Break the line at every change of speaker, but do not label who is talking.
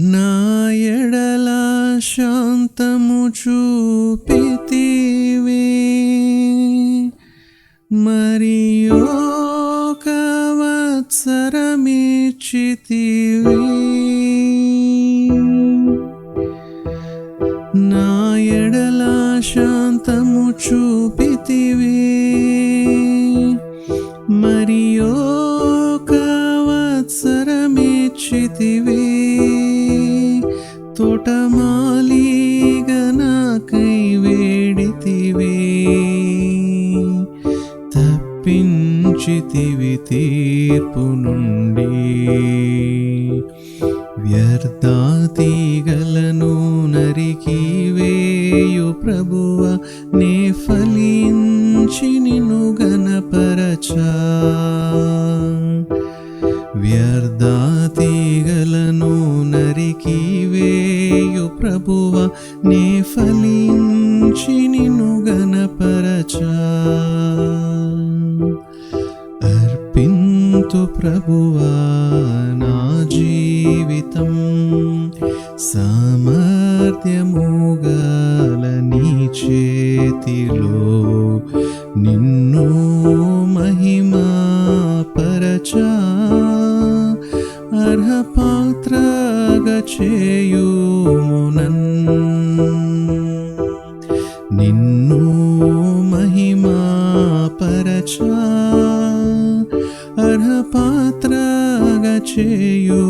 నా ఎడల శాంతము చూపితివి. మరియు ఒక నా ఎడల శాంతము చూపితివి. మరియు ఒక వత్సరమిచ్చితివి తోటమాలిగా నాకై వేడితివి తప్పించితివి తీర్పు నుండి. వ్యర్థాతీగలను నరికి వేయు ప్రభువ నే ఫలించి నిను గణపరచా నే ఫలించి నిన్ను గణపరచా. అర్పింతు ప్రభువా నా జీవితం సామర్థ్యముగల నీ చేతిలో నిన్ను మహిమా పరచా అర్హ పాత్రగా చేయుమునన్ నిన్ను మహిమా పరచా అర్హ పాత్రగా చేయు